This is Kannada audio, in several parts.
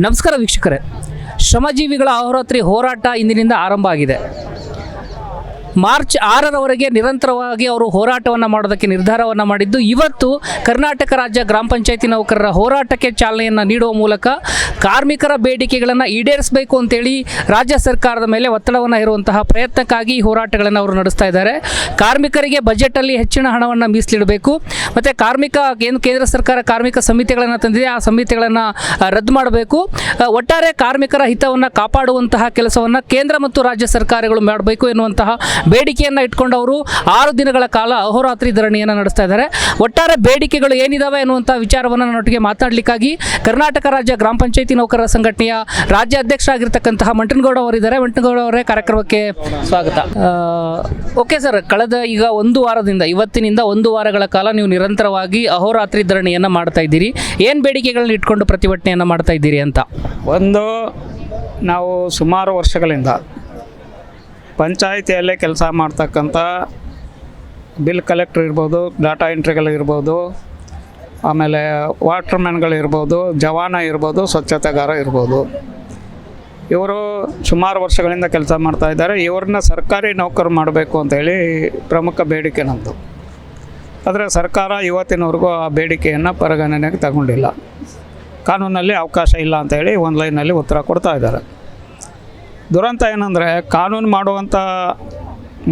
ನಮಸ್ಕಾರ ವೀಕ್ಷಕರೇ. ಶ್ರಮಜೀವಿಗಳ ಅಹೋರಾತ್ರಿ ಹೋರಾಟ ಇಂದಿನಿಂದ ಆರಂಭ ಆಗಿದೆ. ಮಾರ್ಚ್ ಆರರವರೆಗೆ ನಿರಂತರವಾಗಿ ಅವರು ಹೋರಾಟವನ್ನು ಮಾಡೋದಕ್ಕೆ ನಿರ್ಧಾರವನ್ನು ಮಾಡಿದ್ದು. ಇವತ್ತು ಕರ್ನಾಟಕ ರಾಜ್ಯ ಗ್ರಾಮ ಪಂಚಾಯತಿ ನೌಕರರ ಹೋರಾಟಕ್ಕೆ ಚಾಲನೆಯನ್ನು ನೀಡುವ ಮೂಲಕ ಕಾರ್ಮಿಕರ ಬೇಡಿಕೆಗಳನ್ನು ಈಡೇರಿಸಬೇಕು ಅಂತೇಳಿ ರಾಜ್ಯ ಸರ್ಕಾರದ ಮೇಲೆ ಒತ್ತಡವನ್ನು ಇರುವಂತಹ ಪ್ರಯತ್ನಕ್ಕಾಗಿ ಈ ಹೋರಾಟಗಳನ್ನು ಅವರು ನಡೆಸ್ತಾ ಇದ್ದಾರೆ. ಕಾರ್ಮಿಕರಿಗೆ ಬಜೆಟಲ್ಲಿ ಹೆಚ್ಚಿನ ಹಣವನ್ನು ಮೀಸಲಿಡಬೇಕು. ಮತ್ತು ಕಾರ್ಮಿಕ ಏನು ಕೇಂದ್ರ ಸರ್ಕಾರ ಕಾರ್ಮಿಕ ಸಮಿತಿಗಳನ್ನು ತಂದಿದೆ, ಆ ಸಮಿತಿಗಳನ್ನು ರದ್ದು ಮಾಡಬೇಕು. ಒಟ್ಟಾರೆ ಕಾರ್ಮಿಕರ ಹಿತವನ್ನು ಕಾಪಾಡುವಂತಹ ಕೆಲಸವನ್ನು ಕೇಂದ್ರ ಮತ್ತು ರಾಜ್ಯ ಸರ್ಕಾರಗಳು ಮಾಡಬೇಕು ಎನ್ನುವಂತಹ ಬೇಡಿಕೆಯನ್ನು ಇಟ್ಕೊಂಡು ಅವರು ಆರು ದಿನಗಳ ಕಾಲ ಅಹೋರಾತ್ರಿ ಧರಣಿಯನ್ನು ನಡೆಸ್ತಾ ಇದ್ದಾರೆ. ಒಟ್ಟಾರೆ ಬೇಡಿಕೆಗಳು ಏನಿದಾವೆ ಅನ್ನುವಂಥ ವಿಚಾರವನ್ನು ನನ್ನೊಟ್ಟಿಗೆ ಮಾತಾಡಲಿಕ್ಕಾಗಿ ಕರ್ನಾಟಕ ರಾಜ್ಯ ಗ್ರಾಮ ಪಂಚಾಯತಿ ನೌಕರರ ಸಂಘಟನೆಯ ರಾಜ್ಯ ಅಧ್ಯಕ್ಷರಾಗಿರ್ತಕ್ಕಂತಹ ಮಂಟನಗೌಡ ಅವರಿದ್ದಾರೆ ಮಂಟನಗೌಡ ಅವರೇ ಕಾರ್ಯಕ್ರಮಕ್ಕೆ ಸ್ವಾಗತ. ಓಕೆ ಸರ್, ಕಳೆದ ಈಗ ಒಂದು ವಾರದಿಂದ, ಇವತ್ತಿನಿಂದ ಒಂದು ವಾರಗಳ ಕಾಲ ನೀವು ನಿರಂತರವಾಗಿ ಅಹೋರಾತ್ರಿ ಧರಣಿಯನ್ನು ಮಾಡ್ತಾ ಇದ್ದೀರಿ. ಏನು ಬೇಡಿಕೆಗಳನ್ನ ಇಟ್ಕೊಂಡು ಪ್ರತಿಭಟನೆಯನ್ನು ಮಾಡ್ತಾ ಇದ್ದೀರಿ ಅಂತ? ಒಂದು, ನಾವು ಸುಮಾರು ವರ್ಷಗಳಿಂದ ಪಂಚಾಯಿತಿಯಲ್ಲೇ ಕೆಲಸ ಮಾಡ್ತಕ್ಕಂಥ ಬಿಲ್ ಕಲೆಕ್ಟ್ರ್ ಇರ್ಬೋದು ಡಾಟಾ ಎಂಟ್ರಿಗಳಿರ್ಬೋದು ಆಮೇಲೆ ವಾಟ್ರ್ಮ್ಯಾನ್ಗಳಿರ್ಬೋದು ಜವಾನ ಇರ್ಬೋದು, ಸ್ವಚ್ಛತೆಗಾರ ಇರ್ಬೋದು. ಇವರು ಸುಮಾರು ವರ್ಷಗಳಿಂದ ಕೆಲಸ ಮಾಡ್ತಾ ಇದ್ದಾರೆ. ಇವ್ರನ್ನ ಸರ್ಕಾರಿ ನೌಕರು ಮಾಡಬೇಕು ಅಂತೇಳಿ ಪ್ರಮುಖ ಬೇಡಿಕೆ ನಮ್ಮದು ಆದರೆ ಸರ್ಕಾರ ಇವತ್ತಿನವರೆಗೂ ಆ ಬೇಡಿಕೆಯನ್ನು ಪರಿಗಣನೆಗೆ ತಗೊಂಡಿಲ್ಲ. ಕಾನೂನಲ್ಲಿ ಅವಕಾಶ ಇಲ್ಲ ಅಂತೇಳಿ ಒಂದು ಲೈನಲ್ಲಿ ಉತ್ತರ ಕೊಡ್ತಾ ಇದ್ದಾರೆ. ದುರಂತ ಏನಂದರೆ ಕಾನೂನು ಮಾಡುವಂಥ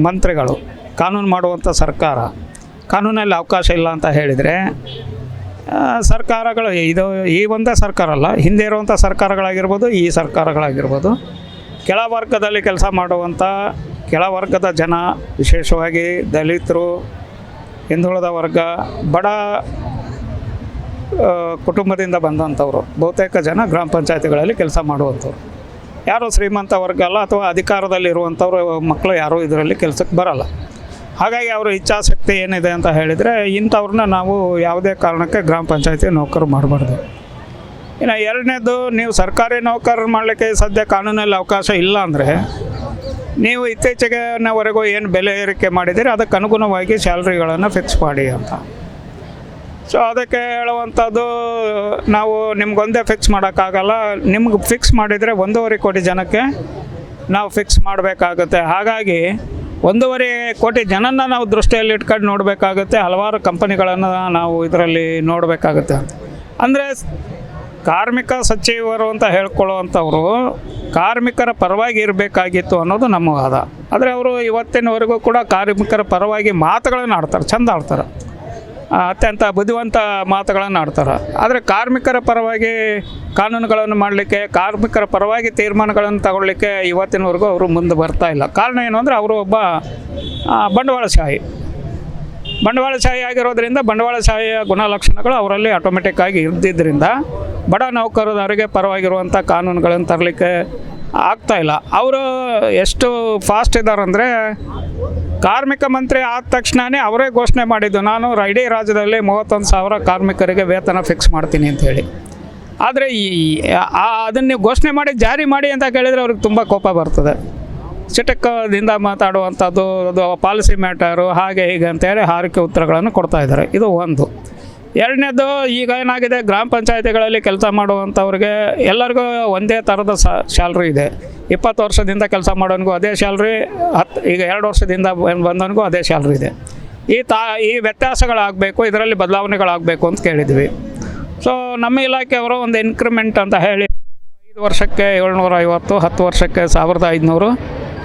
ಮಂತ್ರಿಗಳು, ಕಾನೂನು ಮಾಡುವಂಥ ಸರ್ಕಾರ, ಕಾನೂನಲ್ಲಿ ಅವಕಾಶ ಇಲ್ಲ ಅಂತ ಹೇಳಿದರೆ ಸರ್ಕಾರಗಳು ಇದು ಈ ಒಂದೇ ಸರ್ಕಾರ ಅಲ್ಲ, ಹಿಂದೆ ಇರುವಂಥ ಸರ್ಕಾರಗಳಾಗಿರ್ಬೋದು, ಈ ಸರ್ಕಾರಗಳಾಗಿರ್ಬೋದು ಕೆಳವರ್ಗದಲ್ಲಿ ಕೆಲಸ ಮಾಡುವಂಥ ಕೆಳವರ್ಗದ ಜನ, ವಿಶೇಷವಾಗಿ ದಲಿತರು, ಹಿಂದುಳಿದ ವರ್ಗ, ಬಡ ಕುಟುಂಬದಿಂದ ಬಂದಂಥವ್ರು, ಬಹುತೇಕ ಜನ ಗ್ರಾಮ ಪಂಚಾಯತಿಗಳಲ್ಲಿ ಕೆಲಸ ಮಾಡುವಂಥವ್ರು. ಯಾರು ಶ್ರೀಮಂತ ವರ್ಗ ಅಲ್ಲ ಅಥವಾ ಅಧಿಕಾರದಲ್ಲಿರುವಂಥವ್ರು ಮಕ್ಕಳು ಯಾರೂ ಇದರಲ್ಲಿ ಕೆಲಸಕ್ಕೆ ಬರಲ್ಲ. ಹಾಗಾಗಿ ಅವರ ಇಚ್ಛಾಶಕ್ತಿ ಏನಿದೆ ಅಂತ ಹೇಳಿದರೆ ಇಂಥವ್ರನ್ನ ನಾವು ಯಾವುದೇ ಕಾರಣಕ್ಕೆ ಗ್ರಾಮ ಪಂಚಾಯತಿ ನೌಕರು ಮಾಡಬಾರ್ದು. ಇನ್ನು ಎರಡನೇದು, ನೀವು ಸರ್ಕಾರಿ ನೌಕರರು ಮಾಡಲಿಕ್ಕೆ ಸದ್ಯ ಕಾನೂನಲ್ಲಿ ಅವಕಾಶ ಇಲ್ಲ ಅಂದರೆ ನೀವು ಇತ್ತೀಚೆಗೆವರೆಗೂ ಏನು ಬೆಲೆ ಏರಿಕೆ ಮಾಡಿದ್ದೀರಿ, ಅದಕ್ಕೆ ಅನುಗುಣವಾಗಿ ಸ್ಯಾಲ್ರಿಗಳನ್ನು ಫಿಕ್ಸ್ ಮಾಡಿ ಅಂತ. ಸೊ ಅದಕ್ಕೆ ಹೇಳುವಂಥದ್ದು ನಾವು ನಿಮ್ಗೊಂದೇ ಫಿಕ್ಸ್ ಮಾಡೋಕ್ಕಾಗಲ್ಲ. ನಿಮ್ಗೆ ಫಿಕ್ಸ್ ಮಾಡಿದರೆ ಒಂದೂವರೆ ಕೋಟಿ ಜನಕ್ಕೆ ನಾವು ಫಿಕ್ಸ್ ಮಾಡಬೇಕಾಗುತ್ತೆ. ಹಾಗಾಗಿ, ಒಂದೂವರೆ ಕೋಟಿ ಜನನ ನಾವು ದೃಷ್ಟಿಯಲ್ಲಿ ಇಟ್ಕೊಂಡು ನೋಡಬೇಕಾಗುತ್ತೆ. ಹಲವಾರು ಕಂಪನಿಗಳನ್ನು ನಾವು ಇದರಲ್ಲಿ ನೋಡಬೇಕಾಗುತ್ತೆ. ಅಂದರೆ, ಕಾರ್ಮಿಕ ಸಚಿವರು ಅಂತ ಹೇಳ್ಕೊಳ್ಳುವಂಥವ್ರು, ಕಾರ್ಮಿಕರ ಪರವಾಗಿ ಇರಬೇಕಾಗಿತ್ತು ಅನ್ನೋದು ನಮ್ಮ ವಾದ. ಆದರೆ, ಅವರು ಇವತ್ತಿನವರೆಗೂ ಕೂಡ ಕಾರ್ಮಿಕರ ಪರವಾಗಿ ಮಾತುಗಳನ್ನು ಆಡ್ತಾರೆ, ಚಂದ ಆಡ್ತಾರೆ. ಅತ್ಯಂತ ಬುದ್ಧಿವಂತ ಮಾತುಗಳನ್ನು ಆಡ್ತಾರೆ. ಆದರೆ ಕಾರ್ಮಿಕರ ಪರವಾಗಿ ಕಾನೂನುಗಳನ್ನು ಮಾಡಲಿಕ್ಕೆ, ಕಾರ್ಮಿಕರ ಪರವಾಗಿ ತೀರ್ಮಾನಗಳನ್ನು ತಗೊಳ್ಳಿಕ್ಕೆ ಇವತ್ತಿನವರೆಗೂ ಅವರು ಮುಂದೆ ಬರ್ತಾ ಇಲ್ಲ. ಕಾರಣ ಏನು ಅಂದರೆ ಅವರು ಒಬ್ಬ ಬಂಡವಾಳಶಾಹಿ. ಬಂಡವಾಳಶಾಹಿ ಆಗಿರೋದ್ರಿಂದ ಬಂಡವಾಳಶಾಹಿಯ ಗುಣಲಕ್ಷಣಗಳು ಅವರಲ್ಲಿ ಆಟೋಮೆಟಿಕ್ ಆಗಿ ಇದ್ದಿದ್ದರಿಂದ ಬಡ ನೌಕರದವರಿಗೆ ಪರವಾಗಿರುವಂಥ ಕಾನೂನುಗಳನ್ನು ತರಲಿಕ್ಕೆ ಆಗ್ತಾ ಇಲ್ಲ. ಅವರು ಎಷ್ಟು ಫಾಸ್ಟ್ ಇದ್ದಾರೆ ಅಂದರೆ ಕಾರ್ಮಿಕ ಮಂತ್ರಿ ಆದ ತಕ್ಷಣವೇ ಅವರೇ ಘೋಷಣೆ ಮಾಡಿದ್ದು, ನಾನು ಇಡೀ ರಾಜ್ಯದಲ್ಲಿ ಮೂವತ್ತೊಂದು ಸಾವಿರ ಕಾರ್ಮಿಕರಿಗೆ ವೇತನ ಫಿಕ್ಸ್ ಮಾಡ್ತೀನಿ ಅಂತೇಳಿ ಆದರೆ ಈ ಅದನ್ನು ಘೋಷಣೆ ಮಾಡಿ, ಜಾರಿ ಮಾಡಿ ಅಂತ ಕೇಳಿದರೆ ಅವ್ರಿಗೆ ತುಂಬ ಕೋಪ ಬರ್ತದೆ. ಚಿಟಕದಿಂದ ಮಾತಾಡುವಂಥದ್ದು, ಅದು ಪಾಲಿಸಿ ಮ್ಯಾಟರು, ಹಾಗೆ ಹೀಗೆ ಅಂತೇಳಿ ಹಾರಿಕೆ ಉತ್ತರಗಳನ್ನು ಕೊಡ್ತಾ ಇದ್ದಾರೆ. ಇದು ಒಂದು. ಎರಡನೇದು ಈಗ ಏನಾಗಿದೆ, ಗ್ರಾಮ ಪಂಚಾಯತಿಗಳಲ್ಲಿ ಕೆಲಸ ಮಾಡುವಂಥವ್ರಿಗೆ ಎಲ್ಲರಿಗೂ ಒಂದೇ ಥರದ ಸ್ಯಾಲ್ರಿ ಇದೆ. ಇಪ್ಪತ್ತು ವರ್ಷದಿಂದ ಕೆಲಸ ಮಾಡೋನಿಗೂ ಅದೇ ಸ್ಯಾಲ್ರಿ ಹತ್ತು ಈಗ ಎರಡು ವರ್ಷದಿಂದ ಬಂದ್- ಬಂದವನಿಗೂ ಅದೇ ಸ್ಯಾಲ್ರಿ ಇದೆ. ಈ ತಾ, ಈ ವ್ಯತ್ಯಾಸಗಳಾಗಬೇಕು, ಇದರಲ್ಲಿ ಬದಲಾವಣೆಗಳಾಗಬೇಕು ಅಂತ ಕೇಳಿದ್ವಿ. ಸೊ ನಮ್ಮ ಇಲಾಖೆಯವರು ಒಂದು ಇನ್ಕ್ರಿಮೆಂಟ್ ಅಂತ ಹೇಳಿ, ಐದು ವರ್ಷಕ್ಕೆ ಏಳ್ನೂರ ಐವತ್ತು, ಹತ್ತು ವರ್ಷಕ್ಕೆ ಸಾವಿರದ ಐದುನೂರು,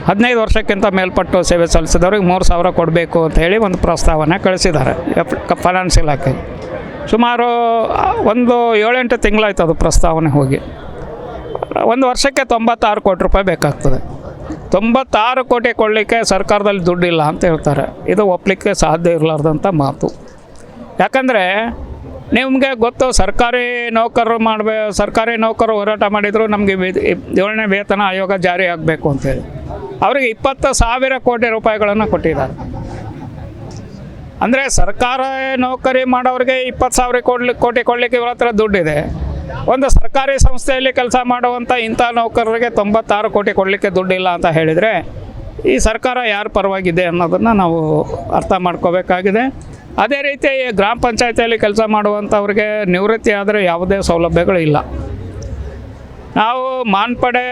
ಹದಿನೈದು ವರ್ಷಕ್ಕಿಂತ ಮೇಲ್ಪಟ್ಟು ಸೇವೆ ಸಲ್ಲಿಸಿದವ್ರಿಗೆ ಮೂರು ಸಾವಿರ ಕೊಡಬೇಕು ಅಂತ ಹೇಳಿ ಒಂದು ಪ್ರಸ್ತಾವನೆ ಕಳಿಸಿದ್ದಾರೆ ಫೈನಾನ್ಸ್ ಇಲಾಖೆ. ಸುಮಾರು ಒಂದು ಏಳೆಂಟು ತಿಂಗಳಾಯ್ತು ಅದು ಪ್ರಸ್ತಾವನೆ ಹೋಗಿ. ಒಂದು ವರ್ಷಕ್ಕೆ ತೊಂಬತ್ತಾರು ಕೋಟಿ ರೂಪಾಯಿ ಬೇಕಾಗ್ತದೆ. ತೊಂಬತ್ತಾರು ಕೋಟಿ ಕೊಡಲಿಕ್ಕೆ ಸರ್ಕಾರದಲ್ಲಿ ದುಡ್ಡಿಲ್ಲ ಅಂತ ಹೇಳ್ತಾರೆ. ಇದು ಒಪ್ಪಲಿಕ್ಕೆ ಸಾಧ್ಯ ಇರಲಾರ್ದಂಥ ಮಾತು. ಯಾಕಂದರೆ ನಿಮಗೆ ಗೊತ್ತು, ಸರ್ಕಾರಿ ನೌಕರರು ಮಾಡಬೇ, ಸರ್ಕಾರಿ ನೌಕರರು ಹೋರಾಟ ಮಾಡಿದರೂ ನಮಗೆ ಏಳನೇ ವೇತನ ಆಯೋಗ ಜಾರಿ ಆಗಬೇಕು ಅಂತೇಳಿ ಅವರಿಗೆ ಇಪ್ಪತ್ತು ಸಾವಿರ ಕೋಟಿ ರೂಪಾಯಿಗಳನ್ನು ಕೊಟ್ಟಿದ್ದಾರೆ. ಅಂದರೆ ಸರ್ಕಾರ ನೌಕರಿ ಮಾಡೋರಿಗೆ ಇಪ್ಪತ್ತು ಸಾವಿರ ಕೊಡ್ಲಿ, ಕೋಟಿ ಕೊಡಲಿಕ್ಕೆ ಇವ್ರ ಹತ್ರ ದುಡ್ಡಿದೆ. ಒಂದು ಸರ್ಕಾರಿ ಸಂಸ್ಥೆಯಲ್ಲಿ ಕೆಲಸ ಮಾಡುವಂಥ ಇಂಥ ನೌಕರರಿಗೆ ತೊಂಬತ್ತಾರು ಕೋಟಿ ಕೊಡಲಿಕ್ಕೆ ದುಡ್ಡಿಲ್ಲ ಅಂತ ಹೇಳಿದರೆ ಈ ಸರ್ಕಾರ ಯಾರ ಪರವಾಗಿದೆ ಅನ್ನೋದನ್ನು ನಾವು ಅರ್ಥ ಮಾಡ್ಕೋಬೇಕಾಗಿದೆ. ಅದೇ ರೀತಿ ಗ್ರಾಮ ಪಂಚಾಯತಿಯಲ್ಲಿ ಕೆಲಸ ಮಾಡುವಂಥವ್ರಿಗೆ ನಿವೃತ್ತಿ ಆದರೆ ಯಾವುದೇ ಸೌಲಭ್ಯಗಳು ಇಲ್ಲ. ನಾವು ಮಾನ್ಪಡೆ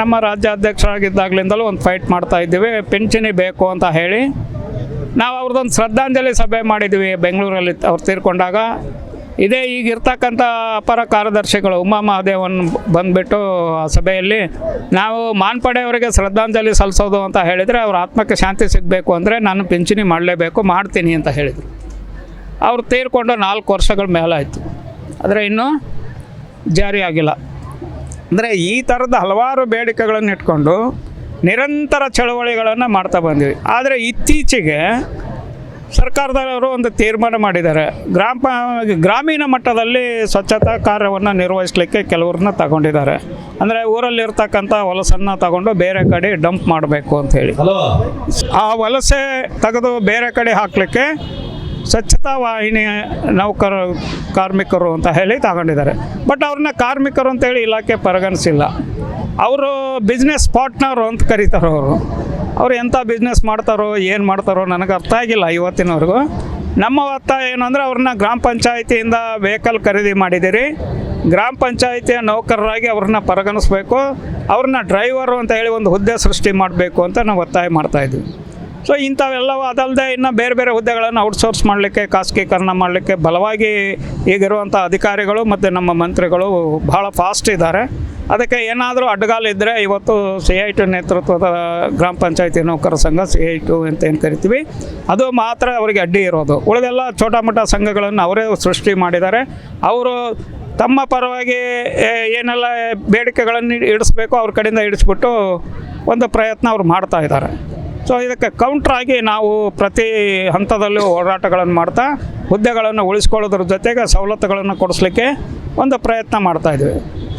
ನಮ್ಮ ರಾಜ್ಯಾಧ್ಯಕ್ಷರಾಗಿದ್ದಾಗಲಿಂದಲೂ ಒಂದು ಫೈಟ್ ಮಾಡ್ತಾ ಇದ್ದೀವಿ. ಪಿಂಚಣಿ ಬೇಕು ಅಂತ ಹೇಳಿ ನಾವು ಅವ್ರದ್ದೊಂದು ಶ್ರದ್ಧಾಂಜಲಿ ಸಭೆ ಮಾಡಿದ್ವಿ ಬೆಂಗಳೂರಲ್ಲಿ ಅವ್ರು ತೀರ್ಕೊಂಡಾಗ. ಇದೇ ಈಗ ಇರ್ತಕ್ಕಂಥ ಅಪರ ಕಾರ್ಯದರ್ಶಿಗಳು ಉಮಾ ಮಹಾದೇವನ್ ಬಂದುಬಿಟ್ಟು ಆ ಸಭೆಯಲ್ಲಿ ನಾವು ಮಾನ್ಪಡೆಯವರಿಗೆ ಶ್ರದ್ಧಾಂಜಲಿ ಸಲ್ಲಿಸೋದು ಅಂತ ಹೇಳಿದರೆ ಅವ್ರ ಆತ್ಮಕ್ಕೆ ಶಾಂತಿ ಸಿಗಬೇಕು ಅಂದರೆ ನಾನು ಪಿಂಚಣಿ ಮಾಡಲೇಬೇಕು, ಮಾಡ್ತೀನಿ ಅಂತ ಹೇಳಿದರು. ಅವ್ರು ತೀರ್ಕೊಂಡು ನಾಲ್ಕು ವರ್ಷಗಳ ಮೇಲಾಯಿತು ಆದರೆ ಇನ್ನೂ ಜಾರಿ ಆಗಿಲ್ಲ ಅಂದರೆ ಈ ಥರದ ಹಲವಾರು ಬೇಡಿಕೆಗಳನ್ನು ಇಟ್ಕೊಂಡು ನಿರಂತರ ಚಳವಳಿಗಳನ್ನು ಮಾಡ್ತಾ ಬಂದಿವಿ. ಆದರೆ ಇತ್ತೀಚೆಗೆ ಸರ್ಕಾರದವರು ಒಂದು ತೀರ್ಮಾನ ಮಾಡಿದ್ದಾರೆ. ಗ್ರಾಮ ಗ್ರಾಮೀಣ ಮಟ್ಟದಲ್ಲಿ ಸ್ವಚ್ಛತಾ ಕಾರ್ಯವನ್ನು ನಿರ್ವಹಿಸಲಿಕ್ಕೆ ಕೆಲವ್ರನ್ನ ತಗೊಂಡಿದ್ದಾರೆ. ಅಂದರೆ ಊರಲ್ಲಿರ್ತಕ್ಕಂಥ ಹೊಲಸನ್ನು ತಗೊಂಡು ಬೇರೆ ಕಡೆ ಡಂಪ್ ಮಾಡಬೇಕು ಅಂಥೇಳಿ ಆ ವಲಸೆ ತೆಗೆದು ಬೇರೆ ಕಡೆ ಹಾಕಲಿಕ್ಕೆ ಸ್ವಚ್ಛತಾ ವಾಹಿನಿ ನೌಕರ ಕಾರ್ಮಿಕರು ಅಂತ ಹೇಳಿ ತಗೊಂಡಿದ್ದಾರೆ. ಬಟ್ ಅವ್ರನ್ನ ಕಾರ್ಮಿಕರು ಅಂತೇಳಿ ಇಲಾಖೆ ಪರಿಗಣಿಸಿಲ್ಲ. ಅವರು ಬಿಸ್ನೆಸ್ ಪಾರ್ಟ್ನರು ಅಂತ ಕರೀತಾರೆ ಅವರು. ಅವ್ರು ಎಂಥ ಬಿಸ್ನೆಸ್ ಮಾಡ್ತಾರೋ, ಏನು ಮಾಡ್ತಾರೋ ನನಗೆ ಅರ್ಥ ಆಗಿಲ್ಲ ಇವತ್ತಿನವರೆಗೂ. ನಮ್ಮ ಒತ್ತಾಯ ಅಂದರೆ ಅವ್ರನ್ನ ಗ್ರಾಮ ಪಂಚಾಯಿತಿಯಿಂದ ವೆಹಿಕಲ್ ಖರೀದಿ ಮಾಡಿದ್ದೀರಿ. ಗ್ರಾಮ ಪಂಚಾಯಿತಿಯ ನೌಕರರಾಗಿ ಅವ್ರನ್ನ ಪರಗಣಿಸ್ಬೇಕು. ಅವ್ರನ್ನ ಡ್ರೈವರು ಅಂತ ಹೇಳಿ ಒಂದು ಹುದ್ದೆ ಸೃಷ್ಟಿ ಮಾಡಬೇಕು ಅಂತ ನಾವು ಒತ್ತಾಯ ಮಾಡ್ತಾಯಿದ್ವಿ ಸೊ ಇಂಥವೆಲ್ಲವೂ ಅದಲ್ಲದೆ ಇನ್ನು ಬೇರೆ ಬೇರೆ ಹುದ್ದೆಗಳನ್ನು ಔಟ್ಸೋರ್ಸ್ ಮಾಡಲಿಕ್ಕೆ, ಖಾಸಗೀಕರಣ ಮಾಡಲಿಕ್ಕೆ ಬಲವಾಗಿ ಈಗಿರುವಂಥ ಅಧಿಕಾರಿಗಳು ಮತ್ತು ನಮ್ಮ ಮಂತ್ರಿಗಳು ಭಾಳ ಫಾಸ್ಟ್ ಇದ್ದಾರೆ. ಅದಕ್ಕೆ ಏನಾದರೂ ಅಡ್ಡಗಾಲಿದ್ದರೆ ಇವತ್ತು ಸಿ ಐ ಟು ನೇತೃತ್ವದ ಗ್ರಾಮ ಪಂಚಾಯತಿ ನೌಕರ ಸಂಘ ಸಿ ಐ ಟು ಅಂತ ಏನು ಕರಿತೀವಿ, ಅದು ಮಾತ್ರ ಅವರಿಗೆ ಅಡ್ಡಿ ಇರೋದು. ಉಳಿದೆಲ್ಲ ಛೋಟ ಮಟ್ಟ ಸಂಘಗಳನ್ನು ಅವರೇ ಸೃಷ್ಟಿ ಮಾಡಿದ್ದಾರೆ. ಅವರು ತಮ್ಮ ಪರವಾಗಿ ಏನೆಲ್ಲ ಬೇಡಿಕೆಗಳನ್ನು ಇಡಿಸ್ಬೇಕು ಅವ್ರ ಕಡೆಯಿಂದ ಇಡಿಸ್ಬಿಟ್ಟು ಒಂದು ಪ್ರಯತ್ನ ಅವ್ರು ಮಾಡ್ತಾ ಇದ್ದಾರೆ. ಸೊ ಇದಕ್ಕೆ ಕೌಂಟ್ರಾಗಿ ನಾವು ಪ್ರತಿ ಹಂತದಲ್ಲೂ ಹೋರಾಟಗಳನ್ನು ಮಾಡ್ತಾ, ಹುದ್ದೆಗಳನ್ನು ಉಳಿಸ್ಕೊಳ್ಳೋದ್ರ ಜೊತೆಗೆ ಸವಲತ್ತುಗಳನ್ನು ಕೊಡಿಸ್ಲಿಕ್ಕೆ ಒಂದು ಪ್ರಯತ್ನ ಮಾಡ್ತಾ ಇದ್ವಿ.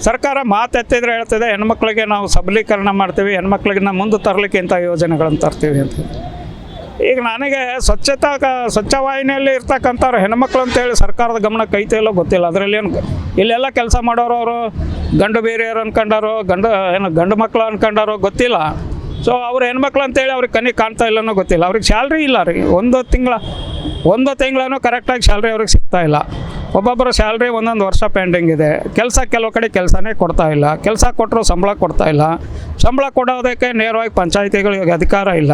ಸರ್ಕಾರ ಮಾತೆತ್ತಿದ್ರೆ ಹೇಳ್ತದೆ, ಹೆಣ್ಮಕ್ಳಿಗೆ ನಾವು ಸಬಲೀಕರಣ ಮಾಡ್ತೀವಿ, ಹೆಣ್ಮಕ್ಳಿಗೆ ನಾವು ಮುಂದೆ ತರಲಿಕ್ಕೆ ಇಂಥ ಯೋಜನೆಗಳನ್ನು ತರ್ತೀವಿ ಅಂತ ಈಗ ನನಗೆ ಸ್ವಚ್ಛತಾ ಕ, ಸ್ವಚ್ಛ ವಾಹಿನಿಯಲ್ಲಿ ಇರ್ತಕ್ಕಂಥವ್ರು ಹೆಣ್ಮಕ್ಳು ಅಂತೇಳಿ ಸರ್ಕಾರದ ಗಮನಕ್ಕೆ ಐತೆ ಇಲ್ಲೋ ಗೊತ್ತಿಲ್ಲ. ಅದರಲ್ಲಿ ಏನು ಇಲ್ಲೆಲ್ಲ ಕೆಲಸ ಮಾಡೋರು ಅವರು ಗಂಡು ಬೇರೆಯವರು ಅನ್ಕೊಂಡಾರೋ, ಗಂಡು, ಏನು ಗಂಡು ಮಕ್ಕಳು ಅನ್ಕೊಂಡಾರೋ ಗೊತ್ತಿಲ್ಲ. ಸೊ ಅವ್ರು ಹೆಣ್ಮಕ್ಳು ಅಂತೇಳಿ ಅವ್ರಿಗೆ ಕನಿ ಕಾಣ್ತಾ ಇಲ್ಲನೋ ಗೊತ್ತಿಲ್ಲ. ಅವ್ರಿಗೆ ಸ್ಯಾಲ್ರಿ ಇಲ್ಲ ರೀ. ಒಂದು ತಿಂಗಳ, ಒಂದು ತಿಂಗಳೂ ಕರೆಕ್ಟಾಗಿ ಸ್ಯಾಲ್ರಿ ಅವ್ರಿಗೆ ಸಿಗ್ತಾ ಇಲ್ಲ. ಒಬ್ಬೊಬ್ಬರು ಸ್ಯಾಲ್ರಿ ಒಂದೊಂದು ವರ್ಷ ಪೆಂಡಿಂಗ್ ಇದೆ. ಕೆಲಸ ಕೆಲವು ಕಡೆ ಕೆಲಸನೇ ಕೊಡ್ತಾ ಇಲ್ಲ. ಕೆಲಸ ಕೊಟ್ಟರು ಸಂಬಳ ಕೊಡ್ತಾ ಇಲ್ಲ. ಸಂಬಳ ಕೊಡೋದಕ್ಕೆ ನೇರವಾಗಿ ಪಂಚಾಯಿತಿಗಳಿಗೆ ಅಧಿಕಾರ ಇಲ್ಲ.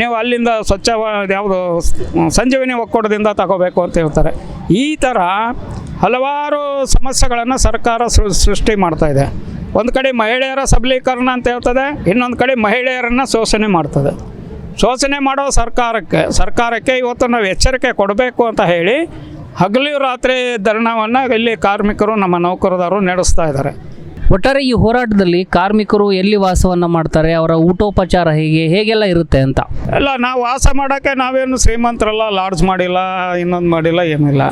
ನೀವು ಅಲ್ಲಿಂದ ಸ್ವಚ್ಛ ಯಾವುದು ಸಂಜೀವಿನಿ ಒಕ್ಕೂಟದಿಂದ ತಗೋಬೇಕು ಅಂತ ಹೇಳ್ತಾರೆ. ಈ ಥರ ಹಲವಾರು ಸಮಸ್ಯೆಗಳನ್ನು ಸರ್ಕಾರ ಸೃಷ್ಟಿ ಮಾಡ್ತಾ ಇದೆ. ಒಂದು ಕಡೆ ಮಹಿಳೆಯರ ಸಬಲೀಕರಣ ಅಂತ ಹೇಳ್ತದೆ, ಇನ್ನೊಂದು ಕಡೆ ಮಹಿಳೆಯರನ್ನು ಶೋಷಣೆ ಮಾಡ್ತದೆ. ಶೋಷಣೆ ಮಾಡೋ ಸರ್ಕಾರಕ್ಕೆ ಸರ್ಕಾರಕ್ಕೆ ಇವತ್ತು ನಾವು ಎಚ್ಚರಿಕೆ ಕೊಡಬೇಕು ಅಂತ ಹೇಳಿ ಹಗಲು ರಾತ್ರಿ ಧರಣವನ್ನು ಇಲ್ಲಿ ಕಾರ್ಮಿಕರು ನಮ್ಮ ನೌಕರದಾರರು ನಡೆಸ್ತಾ ಇದ್ದಾರೆ. ಒಟ್ಟಾರೆ ಈ ಹೋರಾಟದಲ್ಲಿ ಕಾರ್ಮಿಕರು ಎಲ್ಲಿ ವಾಸವನ್ನು ಮಾಡ್ತಾರೆ ಅವರ ಊಟೋಪಚಾರ ಹೇಗೆ ಹೇಗೆಲ್ಲ ಇರುತ್ತೆ ಅಂತ? ಎಲ್ಲ ನಾವು ವಾಸ ಮಾಡೋಕ್ಕೆ ನಾವೇನು ಶ್ರೀಮಂತರಲ್ಲ ಲಾಡ್ಜ್ ಮಾಡಿಲ್ಲ ಇನ್ನೊಂದು ಮಾಡಿಲ್ಲ ಏನಿಲ್ಲ.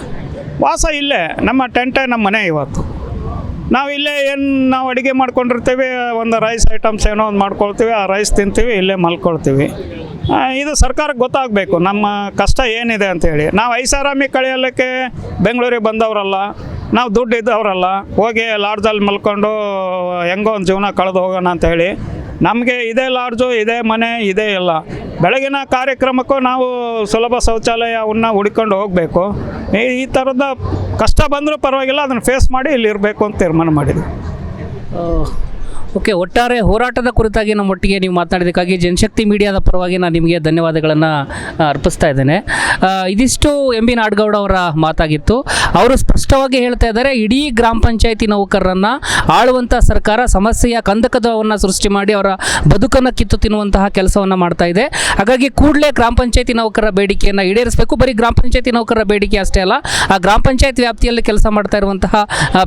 ವಾಸ ಇಲ್ಲೇ ನಮ್ಮ ಟೆಂಟೇ ನಮ್ಮ ಮನೆ ಇವತ್ತು. ನಾವು ಇಲ್ಲೇ ಏನು ನಾವು ಅಡುಗೆ ಮಾಡ್ಕೊಂಡಿರ್ತೀವಿ, ಒಂದು ರೈಸ್ ಐಟಮ್ಸ್ ಏನೋ ಒಂದು ಮಾಡ್ಕೊಳ್ತೀವಿ, ಆ ರೈಸ್ ತಿಂತೀವಿ, ಇಲ್ಲೇ ಮಲ್ಕೊಳ್ತೀವಿ. ಇದು ಸರ್ಕಾರಕ್ಕೆ ಗೊತ್ತಾಗಬೇಕು, ನಮ್ಮ ಕಷ್ಟ ಏನಿದೆ ಅಂತೇಳಿ ನಾವು ಐಷಾರಾಮಿ ಕಳೆಯಲಿಕ್ಕೆ ಬೆಂಗಳೂರಿಗೆ ಬಂದವರಲ್ಲ, ನಾವು ದುಡ್ಡು ಇದ್ದವರಲ್ಲ, ಹೋಗಿ ಲಾಡ್ಜಲ್ಲಿ ಮಲ್ಕೊಂಡು ಹೆಂಗೋ ಒಂದು ಜೀವನ ಕಳೆದು ಹೋಗೋಣ ಅಂತ ಹೇಳಿ ನಮಗೆ ಇದೇ ಲಾಡ್ಜು, ಇದೇ ಮನೆ, ಇದೇ ಎಲ್ಲ. ಬೆಳಗಿನ ಕಾರ್ಯಕ್ರಮಕ್ಕೂ ನಾವು ಸುಲಭ ಶೌಚಾಲಯವನ್ನು ಹುಡ್ಕೊಂಡು ಹೋಗಬೇಕು. ಈ ಥರದ ಕಷ್ಟ ಬಂದರೂ ಪರವಾಗಿಲ್ಲ, ಅದನ್ನು ಫೇಸ್ ಮಾಡಿ ಇಲ್ಲಿ ಇರಬೇಕು ಅಂತ ತೀರ್ಮಾನ ಮಾಡಿದ್ವಿ. ಓಕೆ, ಒಟ್ಟಾರೆ ಹೋರಾಟದ ಕುರಿತಾಗಿ ನಮ್ಮೊಟ್ಟಿಗೆ ನೀವು ಮಾತನಾಡಿದ್ದಕ್ಕಾಗಿ ಜನಶಕ್ತಿ ಮೀಡಿಯಾದ ಪರವಾಗಿ ನಾನು ನಿಮಗೆ ಧನ್ಯವಾದಗಳನ್ನು ಅರ್ಪಿಸ್ತಾ ಇದ್ದೇನೆ. ಇದಿಷ್ಟು ಎಂ ಬಿ ನಾಡಗೌಡ ಅವರ ಮಾತಾಗಿತ್ತು. ಅವರು ಸ್ಪಷ್ಟವಾಗಿ ಹೇಳ್ತಾ ಇದ್ದಾರೆ, ಇಡೀ ಗ್ರಾಮ ಪಂಚಾಯತಿ ನೌಕರರನ್ನು ಆಳುವಂಥ ಸರ್ಕಾರ ಸಮಸ್ಯೆಯ ಕಂದಕದವನ್ನು ಸೃಷ್ಟಿ ಮಾಡಿ ಅವರ ಬದುಕನ್ನು ಕಿತ್ತು ತಿನ್ನುವಂತಹ ಕೆಲಸವನ್ನು ಮಾಡ್ತಾ ಇದೆ. ಹಾಗಾಗಿ ಕೂಡಲೇ ಗ್ರಾಮ ಪಂಚಾಯತಿ ನೌಕರರ ಬೇಡಿಕೆಯನ್ನು ಈಡೇರಿಸಬೇಕು. ಬರೀ ಗ್ರಾಮ ಪಂಚಾಯತಿ ನೌಕರರ ಬೇಡಿಕೆ ಅಷ್ಟೇ ಅಲ್ಲ, ಆ ಗ್ರಾಮ ಪಂಚಾಯತ್ ವ್ಯಾಪ್ತಿಯಲ್ಲಿ ಕೆಲಸ ಮಾಡ್ತಾ ಇರುವಂತಹ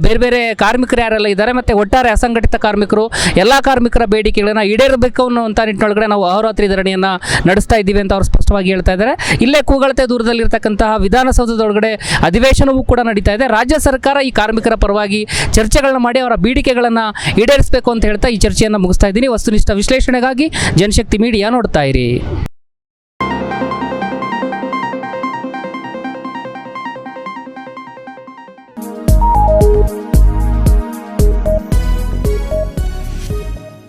ಬೇರೆ ಬೇರೆ ಕಾರ್ಮಿಕರು ಯಾರೆಲ್ಲ ಇದ್ದಾರೆ, ಮತ್ತು ಒಟ್ಟಾರೆ ಅಸಂಘಟಿತ ಕಾರ್ಮಿಕರು ಎಲ್ಲ ಕಾರ್ಮಿಕರ ಬೇಡಿಕೆಗಳನ್ನು ಈಡೇರಬೇಕು ಅನ್ನುವಂಥ ನಿಟ್ಟಿನೊಳಗಡೆ ನಾವು ಅಹೋರಾತ್ರಿ ಧರಣಿಯನ್ನು ನಡೆಸ್ತಾ ಇದ್ದೀವಿ ಅಂತ ಅವರು ಸ್ಪಷ್ಟವಾಗಿ ಹೇಳ್ತಾ ಇದ್ದಾರೆ. ಇಲ್ಲೇ ಕೂಗಳತೆ ದೂರದಲ್ಲಿರ್ತಕ್ಕಂತಹ ವಿಧಾನಸೌಧದೊಳಗಡೆ ಅಧಿವೇಶನವೂ ಕೂಡ ನಡೀತಾ ಇದೆ. ರಾಜ್ಯ ಸರ್ಕಾರ ಈ ಕಾರ್ಮಿಕರ ಪರವಾಗಿ ಚರ್ಚೆಗಳನ್ನ ಮಾಡಿ ಅವರ ಬೇಡಿಕೆಗಳನ್ನು ಈಡೇರಿಸಬೇಕು ಅಂತ ಹೇಳ್ತಾ ಈ ಚರ್ಚೆಯನ್ನು ಮುಗಿಸ್ತಾ ಇದ್ದೀನಿ. ವಸ್ತುನಿಷ್ಠ ವಿಶ್ಲೇಷಣೆಗಾಗಿ ಜನಶಕ್ತಿ ಮೀಡಿಯಾ ನೋಡ್ತಾ ಇರಿ.